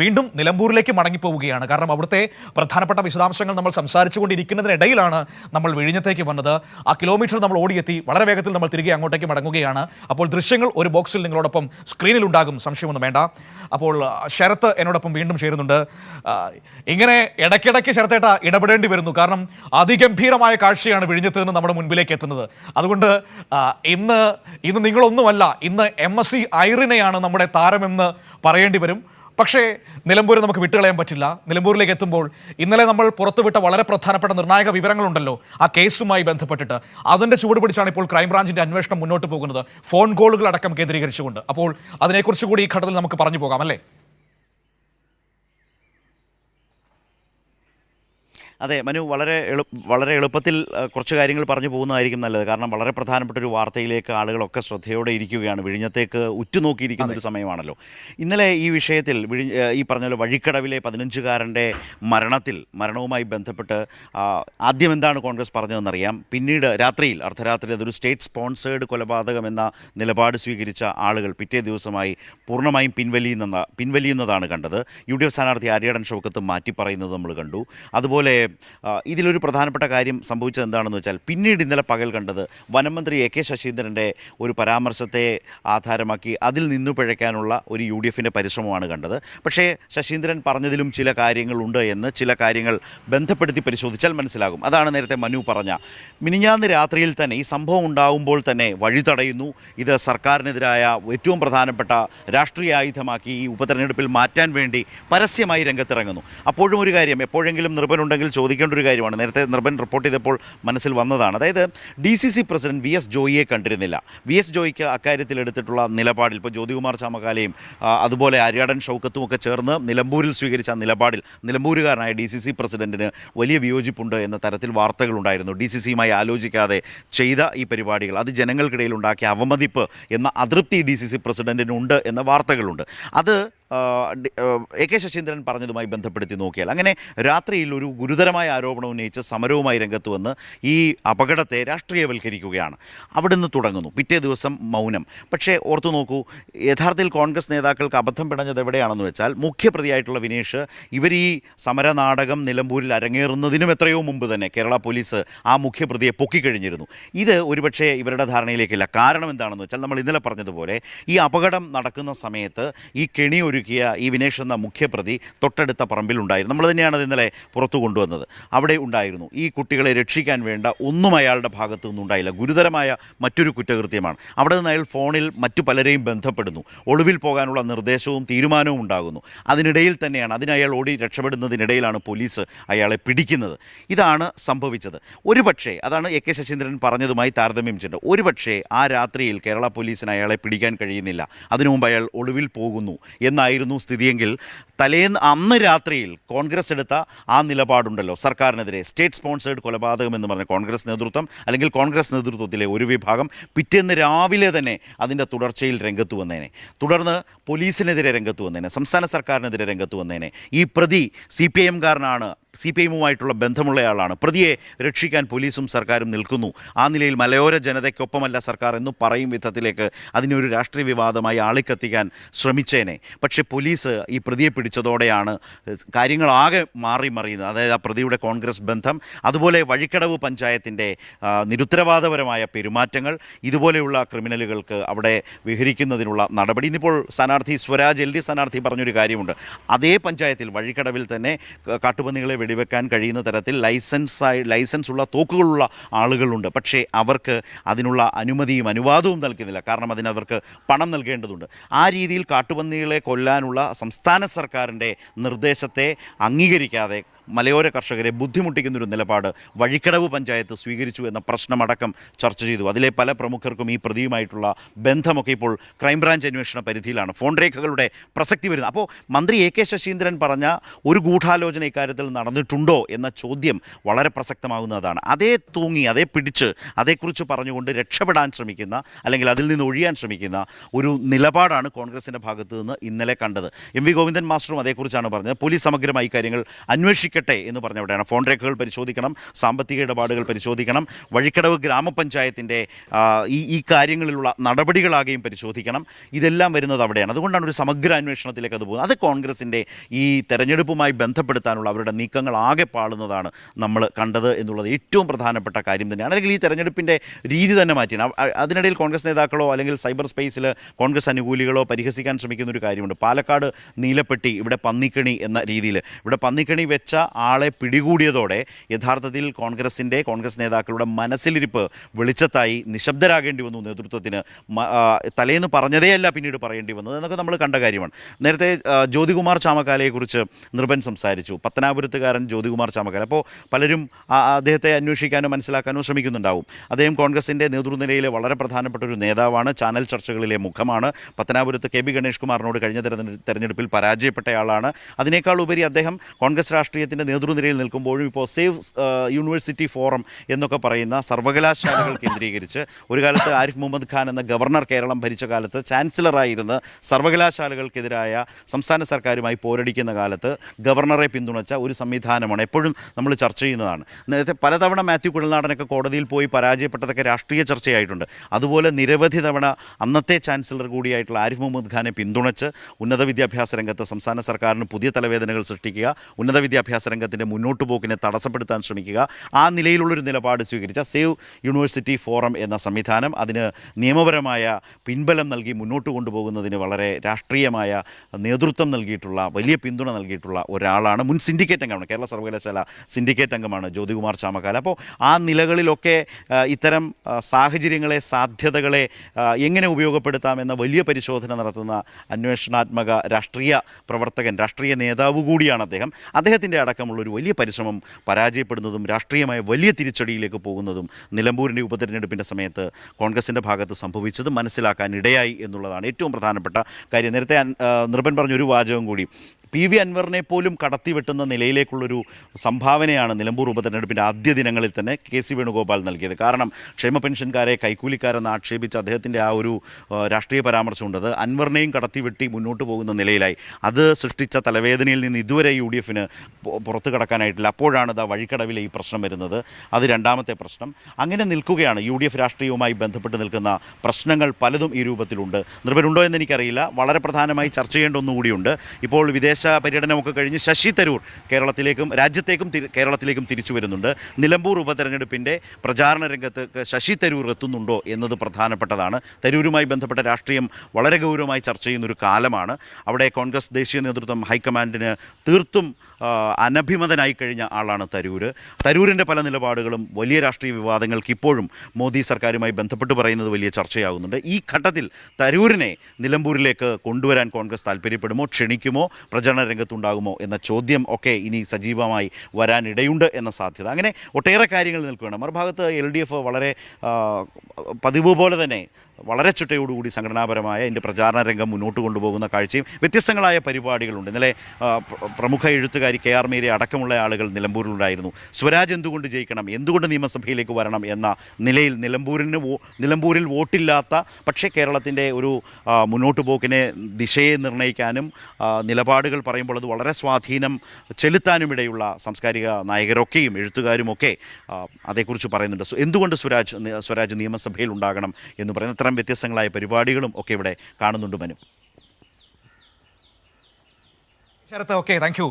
വീണ്ടും നിലമ്പൂരിലേക്ക് മടങ്ങിപ്പോവുകയാണ്. കാരണം അവിടുത്തെ പ്രധാനപ്പെട്ട വിശദാംശങ്ങൾ നമ്മൾ സംസാരിച്ചുകൊണ്ടിരിക്കുന്നതിനിടയിലാണ് നമ്മൾ വിഴിഞ്ഞത്തേക്ക് വന്നത്. ആ കിലോമീറ്റർ നമ്മൾ ഓടിയെത്തി. വളരെ വേഗത്തിൽ നമ്മൾ തിരികെ അങ്ങോട്ടേക്ക് മടങ്ങുകയാണ്. അപ്പോൾ ദൃശ്യങ്ങൾ ഒരു ബോക്സിൽ നിങ്ങളോടൊപ്പം സ്ക്രീനിൽ ഉണ്ടാകും. സംശയമൊന്നും വേണ്ട. അപ്പോൾ ശരത്ത് എന്നോടൊപ്പം വീണ്ടും ചേരുന്നുണ്ട്. ഇങ്ങനെ ഇടയ്ക്കിടയ്ക്ക് ശരത്തേട്ട ഇടപെടേണ്ടി വരുന്നു. കാരണം അതിഗംഭീരമായ കാഴ്ചയാണ് വിഴിഞ്ഞത്ത് നിന്ന് നമ്മുടെ മുൻപിലേക്ക് എത്തുന്നത്. അതുകൊണ്ട് ഇന്ന് ഇന്ന് നിങ്ങളൊന്നുമല്ല ഇന്ന് എം എസ് സി ഐറിനെയാണ് നമ്മുടെ താരമെന്ന് പറയേണ്ടി വരും. പക്ഷേ നിലമ്പൂർ നമുക്ക് വിട്ടുകളയാൻ പറ്റില്ല. നിലമ്പൂരിലേക്ക് എത്തുമ്പോൾ ഇന്നലെ നമ്മൾ പുറത്തുവിട്ട വളരെ പ്രധാനപ്പെട്ട നിർണായക വിവരങ്ങളുണ്ടല്ലോ ആ കേസുമായി ബന്ധപ്പെട്ടിട്ട്. അതിന്റെ ചുവട് പിടിച്ചാണ് ഇപ്പോൾ ക്രൈംബ്രാഞ്ചിന്റെ അന്വേഷണം മുന്നോട്ട് പോകുന്നത്. ഫോൺ കോളുകൾ അടക്കം കേന്ദ്രീകരിച്ചുകൊണ്ട്. അപ്പോൾ അതിനെക്കുറിച്ച് കൂടി ഈ ഘട്ടത്തിൽ നമുക്ക് പറഞ്ഞു പോകാം അല്ലേ? അതെ മനു വളരെ എളു വളരെ എളുപ്പത്തിൽ കുറച്ച് കാര്യങ്ങൾ പറഞ്ഞു പോകുന്നതായിരിക്കും നല്ലത്. കാരണം വളരെ പ്രധാനപ്പെട്ട ഒരു വാർത്തയിലേക്ക് ആളുകളൊക്കെ ശ്രദ്ധയോടെ ഇരിക്കുകയാണ്. വിഴിഞ്ഞത്തേക്ക് ഉറ്റുനോക്കിയിരിക്കുന്ന ഒരു സമയമാണല്ലോ. ഇന്നലെ ഈ വിഷയത്തിൽ വിഴി ഈ പറഞ്ഞ വഴിക്കടവിലെ പതിനഞ്ചുകാരന്റെ മരണത്തിൽ മരണവുമായി ബന്ധപ്പെട്ട് ആദ്യം എന്താണ് കോൺഗ്രസ് പറഞ്ഞതെന്നറിയാം. പിന്നീട് രാത്രിയിൽ അർദ്ധരാത്രി അതൊരു സ്റ്റേറ്റ് സ്പോൺസേഡ് കൊലപാതകം എന്ന നിലപാട് സ്വീകരിച്ച ആളുകൾ പിറ്റേ ദിവസമായി പൂർണമായും പിൻവലിയുന്ന പിൻവലിയുന്നതാണ് കണ്ടത്. യു ഡി എഫ് സ്ഥാനാർത്ഥി ആര്യാടൻ ഷൗക്കത്ത് മാറ്റി പറയുന്നത് നമ്മൾ കണ്ടു. അതുപോലെ ഇതിലൊരു പ്രധാനപ്പെട്ട കാര്യം സംഭവിച്ചത് എന്താണെന്ന് വെച്ചാൽ പിന്നീട് ഇന്നലെ പകൽ കണ്ടത് വനമന്ത്രി എ കെ ശശീന്ദ്രന്റെ ഒരു പരാമർശത്തെ ആധാരമാക്കി അതിൽ നിന്നു പിഴയ്ക്കാനുള്ള ഒരു യു ഡി എഫിന്റെ പരിശ്രമമാണ് കണ്ടത്. പക്ഷേ ശശീന്ദ്രൻ പറഞ്ഞതിലും ചില കാര്യങ്ങളുണ്ട് എന്ന് ചില കാര്യങ്ങൾ ബന്ധപ്പെടുത്തി പരിശോധിച്ചാൽ മനസ്സിലാകും. അതാണ് നേരത്തെ മനു പറഞ്ഞ. മിനിഞ്ഞാന്ന് രാത്രിയിൽ തന്നെ ഈ സംഭവം ഉണ്ടാകുമ്പോൾ തന്നെ വഴി തടയുന്നു ഇത് സർക്കാരിനെതിരായ ഏറ്റവും പ്രധാനപ്പെട്ട രാഷ്ട്രീയ ആയുധമാക്കി ഈ ഉപതെരഞ്ഞെടുപ്പിൽ മാറ്റാൻ വേണ്ടി പരസ്യമായി രംഗത്തിറങ്ങുന്നു. അപ്പോഴും ഒരു കാര്യം എപ്പോഴെങ്കിലും നിർഭനുണ്ടെങ്കിൽ ചോദിക്കേണ്ട ഒരു കാര്യമാണ്. നേരത്തെ നിർബൻ റിപ്പോർട്ട് ചെയ്തപ്പോൾ മനസ്സിൽ വന്നതാണ്. അതായത് D C C president V S ജോയിയെ കണ്ടിരുന്നില്ല. വി എസ് ജോയിക്ക് അക്കാര്യത്തിൽ എടുത്തിട്ടുള്ള നിലപാടിൽ ഇപ്പോൾ ജ്യോതികുമാർ ചാമക്കാലയും അതുപോലെ ആര്യാടൻ ഷൗക്കത്തും ഒക്കെ ചേർന്ന് നിലമ്പൂരിൽ സ്വീകരിച്ച നിലപാടിൽ നിലമ്പൂരുകാരനായ ഡി സി സി പ്രസിഡന്റിന് വലിയ വിയോജിപ്പുണ്ട് എന്ന തരത്തിൽ വാർത്തകളുണ്ടായിരുന്നു. ഡി സി സിയുമായി ആലോചിക്കാതെ ചെയ്ത ഈ പരിപാടികൾ അത് ജനങ്ങൾക്കിടയിൽ ഉണ്ടാക്കിയ അവമതിപ്പ് എന്ന അതൃപ്തി ഡി സി സി പ്രസിഡന്റിനുണ്ട് എന്ന വാർത്തകളുണ്ട്. അത് എ കെ ശശീന്ദ്രൻ പറഞ്ഞതുമായി ബന്ധപ്പെടുത്തി നോക്കിയാൽ അങ്ങനെ രാത്രിയിൽ ഒരു ഗുരുതരമായ ആരോപണം ഉന്നയിച്ച് സമരവുമായി രംഗത്ത് വന്ന് ഈ അപകടത്തെ രാഷ്ട്രീയവൽക്കരിക്കുകയാണ്. അവിടുന്ന് തുടങ്ങുന്നു. പിറ്റേ ദിവസം മൗനം. പക്ഷേ ഓർത്തു നോക്കൂ യഥാർത്ഥത്തിൽ കോൺഗ്രസ് നേതാക്കൾക്ക് അബദ്ധം പിടഞ്ഞത് എവിടെയാണെന്ന് വെച്ചാൽ മുഖ്യപ്രതിയായിട്ടുള്ള വിനേഷ് ഇവർ ഈ സമരനാടകം നിലമ്പൂരിൽ അരങ്ങേറുന്നതിനും എത്രയോ മുമ്പ് തന്നെ കേരള പോലീസ് ആ മുഖ്യപ്രതിയെ പൊക്കിക്കഴിഞ്ഞിരുന്നു. ഇത് ഒരുപക്ഷെ ഇവരുടെ ധാരണയിലേക്കില്ല. കാരണം എന്താണെന്ന് വെച്ചാൽ നമ്മൾ ഇന്നലെ പറഞ്ഞതുപോലെ ഈ അപകടം നടക്കുന്ന സമയത്ത് ഈ കെണി ഒരുക്കിയ ഈ വിനേഷ് എന്ന മുഖ്യപ്രതി തൊട്ടടുത്ത പറമ്പിലുണ്ടായിരുന്നു നമ്മൾ തന്നെയാണ് അത് ഇന്നലെ പുറത്തു കൊണ്ടുവന്നത്. അവിടെ ഉണ്ടായിരുന്നു. ഈ കുട്ടികളെ രക്ഷിക്കാൻ വേണ്ട ഒന്നും അയാളുടെ ഭാഗത്തു നിന്നുണ്ടായില്ല. ഗുരുതരമായ മറ്റൊരു കുറ്റകൃത്യമാണ്. അവിടെ നിന്ന് അയാൾ ഫോണിൽ മറ്റു പലരെയും ബന്ധപ്പെടുന്നു. ഒളിവിൽ പോകാനുള്ള നിർദ്ദേശവും തീരുമാനവും ഉണ്ടാകുന്നു. അതിനിടയിൽ തന്നെയാണ് അതിനയാൾ ഓടി രക്ഷപ്പെടുന്നതിനിടയിലാണ് പോലീസ് അയാളെ പിടിക്കുന്നത്. ഇതാണ് സംഭവിച്ചത്. ഒരുപക്ഷേ അതാണ് എ കെ ശശീന്ദ്രൻ പറഞ്ഞതുമായി താരതമ്യം ചെയ്തത് ഒരുപക്ഷേ ആ രാത്രിയിൽ കേരള പോലീസിന് അയാളെ പിടിക്കാൻ കഴിയുന്നില്ല. അതിനു മുമ്പ് അയാൾ ഒളിവിൽ പോകുന്നു എന്നായിരുന്നു സ്ഥിതിയെങ്കിൽ തലേന്ന് അന്ന് രാത്രിയിൽ കോൺഗ്രസ് എടുത്ത ആ നിലപാടുണ്ടല്ലോ. സർക്കാരിനെതിരെ സ്റ്റേറ്റ് സ്പോൺസേഡ് കൊലപാതകം എന്ന് പറഞ്ഞ കോൺഗ്രസ് നേതൃത്വം അല്ലെങ്കിൽ കോൺഗ്രസ് നേതൃത്വത്തിലെ ഒരു വിഭാഗം പിറ്റേന്ന് രാവിലെ തന്നെ അതിന്റെ തുടർച്ചയിൽ രംഗത്ത് വന്നേനെ. തുടർന്ന് പോലീസിനെതിരെ രംഗത്ത് വന്നേനെ. സംസ്ഥാന സർക്കാരിനെതിരെ രംഗത്ത് വന്നേനെ. ഈ പ്രതി സി പി എംകാരനാണ് സി പി എമ്മുമായിട്ടുള്ള ബന്ധമുള്ളയാളാണ്. പ്രതിയെ രക്ഷിക്കാൻ പോലീസും സർക്കാരും നിൽക്കുന്നു. ആ നിലയിൽ മലയോര ജനതയ്ക്കൊപ്പമല്ല സർക്കാർ എന്ന് പറയും വിധത്തിലേക്ക് അതിനൊരു രാഷ്ട്രീയ വിവാദമായി ആളിക്കത്തിക്കാൻ ശ്രമിച്ചേനെ. പക്ഷേ പോലീസ് ഈ പ്രതിയെ പിടിച്ചതോടെയാണ് കാര്യങ്ങളാകെ മാറി മറിയുന്നത്. അതായത് ആ പ്രതിയുടെ കോൺഗ്രസ് ബന്ധം അതുപോലെ വഴിക്കടവ് പഞ്ചായത്തിന്റെ നിരുത്തരവാദപരമായ പെരുമാറ്റങ്ങൾ ഇതുപോലെയുള്ള ക്രിമിനലുകൾക്ക് അവിടെ വിഹരിക്കുന്നതിനുള്ള നടപടി. ഇന്നിപ്പോൾ സ്ഥാനാർത്ഥി സ്വരാജ് എൽ ഡി സ്ഥാനാർത്ഥി പറഞ്ഞൊരു കാര്യമുണ്ട്. അതേ പഞ്ചായത്തിൽ വഴിക്കടവിൽ തന്നെ കാട്ടുപന്നികളെ വെടിവെക്കാൻ കഴിയുന്ന തരത്തിൽ ലൈസൻസായി ലൈസൻസ് ഉള്ള തോക്കുകളുള്ള ആളുകളുണ്ട്. പക്ഷേ അവർക്ക് അതിനുള്ള അനുമതിയും അനുവാദവും നൽകുന്നില്ല. കാരണം അതിനവർക്ക് പണം നൽകേണ്ടതുണ്ട്. ആ രീതിയിൽ കാട്ടുപന്നികളെ കൊല്ലാനുള്ള സംസ്ഥാന സർക്കാരിന്റെ നിർദ്ദേശത്തെ അംഗീകരിക്കാതെ മലയോര കർഷകരെ ബുദ്ധിമുട്ടിക്കുന്നൊരു നിലപാട് വഴിക്കടവ് പഞ്ചായത്ത് സ്വീകരിച്ചു എന്ന പ്രശ്നമടക്കം ചർച്ച ചെയ്തു. അതിലെ പല പ്രമുഖർക്കും ഈ പ്രതിയുമായിട്ടുള്ള ബന്ധമൊക്കെ ഇപ്പോൾ ക്രൈംബ്രാഞ്ച് അന്വേഷണ പരിധിയിലാണ്. ഫോൺ രേഖകളുടെ പ്രസക്തി വരുന്നത് അപ്പോൾ മന്ത്രി എ കെ ശശീന്ദ്രൻ പറഞ്ഞ ഒരു ഗൂഢാലോചന ഇക്കാര്യത്തിൽ നടന്നു നടന്നിട്ടുണ്ടോ എന്ന ചോദ്യം വളരെ പ്രസക്തമാകുന്നതാണ്. അതേ തൂങ്ങി അതേ പിടിച്ച് അതേക്കുറിച്ച് പറഞ്ഞുകൊണ്ട് രക്ഷപ്പെടാൻ ശ്രമിക്കുന്ന അല്ലെങ്കിൽ അതിൽ നിന്ന് ഒഴിയാൻ ശ്രമിക്കുന്ന ഒരു നിലപാടാണ് കോൺഗ്രസിന്റെ ഭാഗത്തു നിന്ന് ഇന്നലെ കണ്ടത്. എം വി ഗോവിന്ദൻ മാസ്റ്ററും അതേക്കുറിച്ചാണ് പറഞ്ഞത്. പോലീസ് സമഗ്രമായി കാര്യങ്ങൾ അന്വേഷിക്കട്ടെ എന്ന് പറഞ്ഞവിടെയാണ്. ഫോൺ രേഖകൾ പരിശോധിക്കണം സാമ്പത്തിക ഇടപാടുകൾ പരിശോധിക്കണം വഴിക്കടവ് ഗ്രാമപഞ്ചായത്തിന്റെ ഈ ഈ കാര്യങ്ങളിലുള്ള നടപടികളാകെയും പരിശോധിക്കണം. ഇതെല്ലാം വരുന്നത് അവിടെയാണ്. അതുകൊണ്ടാണ് ഒരു സമഗ്ര അന്വേഷണത്തിലേക്ക് അത് പോകുന്നത്. അത് കോൺഗ്രസിന്റെ ഈ തെരഞ്ഞെടുപ്പുമായി ബന്ധപ്പെടുത്താനുള്ള അവരുടെ നീക്കങ്ങൾ ആകെ പാളുന്നതാണ് നമ്മൾ കണ്ടത് എന്നുള്ളത് ഏറ്റവും പ്രധാനപ്പെട്ട കാര്യം തന്നെയാണ്. അല്ലെങ്കിൽ ഈ തെരഞ്ഞെടുപ്പിന്റെ രീതി തന്നെ മാറ്റിയാണ്. അതിനിടയിൽ കോൺഗ്രസ് നേതാക്കളോ അല്ലെങ്കിൽ സൈബർ സ്പേസിൽ കോൺഗ്രസ് അനുകൂലികളോ പരിഹസിക്കാൻ ശ്രമിക്കുന്ന ഒരു കാര്യമുണ്ട്. പാലക്കാട് നീലപ്പെട്ടി ഇവിടെ പന്നിക്കണി എന്ന രീതിയിൽ. ഇവിടെ പന്നിക്കണി വെച്ച ആളെ പിടികൂടിയതോടെ യഥാർത്ഥത്തിൽ കോൺഗ്രസിന്റെ കോൺഗ്രസ് നേതാക്കളുടെ മനസ്സിലിരിപ്പ് വെളിച്ചത്തായി നിശബ്ദരാകേണ്ടി വന്നു നേതൃത്വത്തിന്. തലേന്ന് പറഞ്ഞതേ അല്ല പിന്നീട് പറയേണ്ടി വന്നത്. എന്നൊക്കെ നമ്മൾ കണ്ട കാര്യമാണ്. നേരത്തെ ജ്യോതികുമാർ ചാമക്കാലയെക്കുറിച്ച് നിർഭൻ സംസാരിച്ചു. പത്തനാപുരത്തുകാരൻ ജ്യോതികുമാർ ചാമക്കാല അപ്പോൾ പലരും അദ്ദേഹത്തെ അന്വേഷിക്കാനോ മനസ്സിലാക്കാനോ ശ്രമിക്കുന്നുണ്ടാവും. അദ്ദേഹം കോൺഗ്രസിന്റെ നേതൃനിരയിലെ വളരെ പ്രധാനപ്പെട്ട ഒരു നേതാവാണ്. ചാനൽ ചർച്ചകളിലെ മുഖമാണ്. പത്തനാപുരത്ത് കെ ബി ഗണേഷ് കുമാറിനോട് കഴിഞ്ഞ തെരഞ്ഞെ- തെരഞ്ഞെടുപ്പിൽ പരാജയപ്പെട്ടയാളാണ്. അതിനേക്കാൾ ഉപരി അദ്ദേഹം കോൺഗ്രസ് രാഷ്ട്രീയത്തിന്റെ നേതൃനിരയിൽ നിൽക്കുമ്പോഴും ഇപ്പോൾ സേവ് യൂണിവേഴ്സിറ്റി ഫോറം എന്നൊക്കെ പറയുന്ന സർവകലാശാലകൾ കേന്ദ്രീകരിച്ച് ഒരു കാലത്ത് ആരിഫ് മുഹമ്മദ് ഖാൻ എന്ന ഗവർണർ കേരളം ഭരിച്ച കാലത്ത് ചാൻസലറായിരുന്ന സർവകലാശാലകൾക്കെതിരായ സംസ്ഥാന സർക്കാരുമായി പോരടിക്കുന്ന കാലത്ത് ഗവർണറെ പിന്തുണച്ച ഒരു സംവിധാനമാണ് എപ്പോഴും നമ്മൾ ചർച്ച ചെയ്യുന്നതാണ്. നേരത്തെ പലതവണ മാത്യു കുഴൽനാടനൊക്കെ കോടതിയിൽ പോയി പരാജയപ്പെട്ടതൊക്കെ രാഷ്ട്രീയ ചർച്ചയായിട്ടുണ്ട്. അതുപോലെ നിരവധി തവണ അന്നത്തെ ചാൻസലർ കൂടിയായിട്ടുള്ള ആരിഫ് മുഹമ്മദ് ഖാനെ പിന്തുണച്ച് ഉന്നത വിദ്യാഭ്യാസ രംഗത്ത് സംസ്ഥാന സർക്കാരിന് പുതിയ തലവേദനകൾ സൃഷ്ടിക്കുക ഉന്നത വിദ്യാഭ്യാസ രംഗത്തിന്റെ മുന്നോട്ട് പോക്കിനെ തടസ്സപ്പെടുത്താൻ ശ്രമിക്കുക ആ നിലയിലുള്ളൊരു നിലപാട് സ്വീകരിച്ച സേവ് യൂണിവേഴ്സിറ്റി ഫോറം എന്ന സംവിധാനം അതിന് നിയമപരമായ പിൻബലം നൽകി മുന്നോട്ട് കൊണ്ടുപോകുന്നതിന് വളരെ രാഷ്ട്രീയമായ നേതൃത്വം നൽകിയിട്ടുള്ള വലിയ പിന്തുണ നൽകിയിട്ടുള്ള ഒരാളാണ് മുൻ സിൻഡിക്കേറ്റ് അംഗമാണ് കേരള സർവകലാശാല സിൻഡിക്കേറ്റ് അംഗമാണ് ജ്യോതികുമാർ ചാമക്കാല. അപ്പോൾ ആ നിലകളിലൊക്കെ ഇത്തരം സാഹചര്യങ്ങളെ സാധ്യതകളെ എങ്ങനെ ഉപയോഗപ്പെടുത്താം എന്ന വലിയ പരിശോധന നടത്തുന്ന അന്വേഷണാത്മക രാഷ്ട്രീയ പ്രവർത്തകൻ രാഷ്ട്രീയ നേതാവ് കൂടിയാണ് അദ്ദേഹം. അദ്ദേഹത്തിന്റെ അടക്കമുള്ള ഒരു വലിയ പരിശ്രമം പരാജയപ്പെടുന്നതും രാഷ്ട്രീയമായ വലിയ തിരിച്ചടിയിലേക്ക് പോകുന്നതും നിലമ്പൂരിന്റെ ഉപതെരഞ്ഞെടുപ്പിന്റെ സമയത്ത് കോൺഗ്രസിന്റെ ഭാഗത്ത് സംഭവിച്ചത് മനസ്സിലാക്കാൻ ഇടയായി എന്നുള്ളതാണ് ഏറ്റവും പ്രധാനപ്പെട്ട കാര്യം. നേരത്തെ നിർഭൻ പറഞ്ഞൊരു വാചകം കൂടി. പി വി അൻവറിനെ പോലും കടത്തിവെട്ടുന്ന നിലയിലേക്കുള്ളൊരു സംഭാവനയാണ് നിലമ്പൂർ ഉപതെരഞ്ഞെടുപ്പിന്റെ ആദ്യ ദിനങ്ങളിൽ തന്നെ കെ സി വേണുഗോപാൽ നൽകിയത്. കാരണം ക്ഷേമ പെൻഷൻകാരെ കൈക്കൂലിക്കാരെന്ന് ആക്ഷേപിച്ച് അദ്ദേഹത്തിന്റെ ആ ഒരു രാഷ്ട്രീയ പരാമർശമുണ്ടത് അൻവറിനെയും കടത്തിവെട്ടി മുന്നോട്ട് പോകുന്ന നിലയിലായി. അത് സൃഷ്ടിച്ച തലവേദനയിൽ നിന്ന് ഇതുവരെ യു ഡി എഫിന് പുറത്തു കടക്കാനായിട്ടില്ല. അപ്പോഴാണ് ഇതാ വഴിക്കടവിലെ ഈ പ്രശ്നം വരുന്നത്. അത് രണ്ടാമത്തെ പ്രശ്നം. അങ്ങനെ നിൽക്കുകയാണ് യു ഡി എഫ് രാഷ്ട്രീയവുമായി ബന്ധപ്പെട്ട് നിൽക്കുന്ന പ്രശ്നങ്ങൾ പലതും ഈ രൂപത്തിലുണ്ട്. നിർഭരുണ്ടോ എന്ന് എനിക്കറിയില്ല. വളരെ പ്രധാനമായി ചർച്ച ചെയ്യേണ്ട ഒന്നുകൂടിയുണ്ട്. ഇപ്പോൾ വിദേശ പര്യടനമൊക്കെ കഴിഞ്ഞ് ശശി തരൂർ കേരളത്തിലേക്കും രാജ്യത്തേക്കും കേരളത്തിലേക്കും തിരിച്ചു വരുന്നുണ്ട്. നിലമ്പൂർ ഉപതെരഞ്ഞെടുപ്പിന്റെ പ്രചാരണ രംഗത്ത് ശശി തരൂർ എത്തുന്നുണ്ടോ എന്നത് പ്രധാനപ്പെട്ടതാണ്. തരൂരുമായി ബന്ധപ്പെട്ട രാഷ്ട്രീയം വളരെ ഗൗരവമായി ചർച്ച ചെയ്യുന്നൊരു കാലമാണ്. അവിടെ കോൺഗ്രസ് ദേശീയ നേതൃത്വം ഹൈക്കമാൻഡിന് തീർത്തും അനഭിമതനായി കഴിഞ്ഞ ആളാണ് തരൂർ തരൂരിന്റെ പല നിലപാടുകളും വലിയ രാഷ്ട്രീയ വിവാദങ്ങൾക്ക് ഇപ്പോഴും മോദി സർക്കാരുമായി ബന്ധപ്പെട്ട് പറയുന്നത് വലിയ ചർച്ചയാകുന്നുണ്ട് ഈ ഘട്ടത്തിൽ തരൂരിനെ നിലമ്പൂരിലേക്ക് കൊണ്ടുവരാൻ കോൺഗ്രസ് താല്പര്യപ്പെടുമോ ക്ഷണിക്കുമോ പ്രചരണ രംഗത്തുണ്ടാകുമോ എന്ന ചോദ്യം ഒക്കെ ഇനി സജീവമായി വരാനിടയുണ്ട് എന്ന സാധ്യത. അങ്ങനെ ഒട്ടേറെ കാര്യങ്ങൾ നിൽക്കുകയാണ്. മറുഭാഗത്ത് എൽ ഡി എഫ് വളരെ പതിവ് പോലെ തന്നെ വളരെ ചുട്ടയോടുകൂടി സംഘടനാപരമായ ഇതിന്റെ പ്രചാരണ രംഗം മുന്നോട്ട് കൊണ്ടുപോകുന്ന കാഴ്ചയും വ്യത്യസ്തങ്ങളായ പരിപാടികളുണ്ട്. ഇന്നലെ പ്രമുഖ എഴുത്തുകാരി കെ ആർ മീരെ അടക്കമുള്ള ആളുകൾ നിലമ്പൂരിലുണ്ടായിരുന്നു. സ്വരാജ് എന്തുകൊണ്ട് ജയിക്കണം എന്തുകൊണ്ട് നിയമസഭയിലേക്ക് വരണം എന്ന നിലയിൽ നിലമ്പൂരിന് നിലമ്പൂരിൽ വോട്ടില്ലാത്ത പക്ഷേ കേരളത്തിന്റെ ഒരു മുന്നോട്ട് പോക്കിനെ ദിശയെ നിർണയിക്കാനും നിലപാടുകൾ പറയുമ്പോൾ അത് വളരെ സ്വാധീനം ചെലുത്താനുമിടയുള്ള സാംസ്കാരിക നായകരൊക്കെയും എഴുത്തുകാരുമൊക്കെ അതേക്കുറിച്ച് പറയുന്നുണ്ട്. എന്തുകൊണ്ട് സ്വരാജ് സ്വരാജ് നിയമസഭയിൽ ഉണ്ടാകണം എന്ന് പറയുന്ന ഇത്തരം വ്യത്യസ്തങ്ങളായ പരിപാടികളും ഒക്കെ ഇവിടെ കാണുന്നുണ്ട് മനു. Sarath okay thank